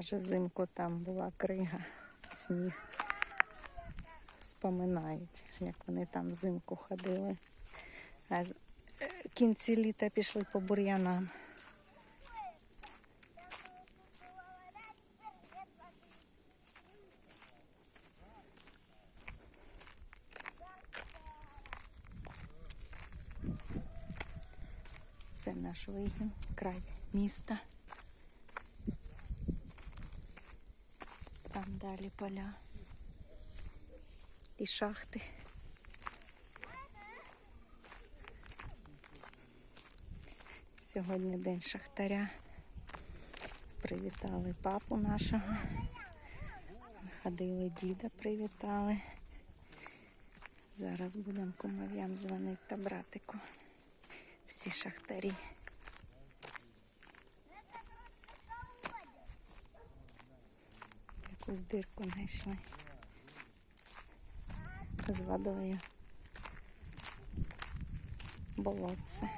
Каже, взимку там була крига, сніг. Споминають, як вони там взимку ходили. А е, в кінці літа пішли по бур'янам. Це наш вигін, край міста. Там далі поля і шахти. Сьогодні день шахтаря. Привітали папу нашого. Ходили діда, привітали. Зараз будемо кумов'ям дзвонити та братику. Всі шахтарі. Якусь дирку знайшли з водою. Болотце.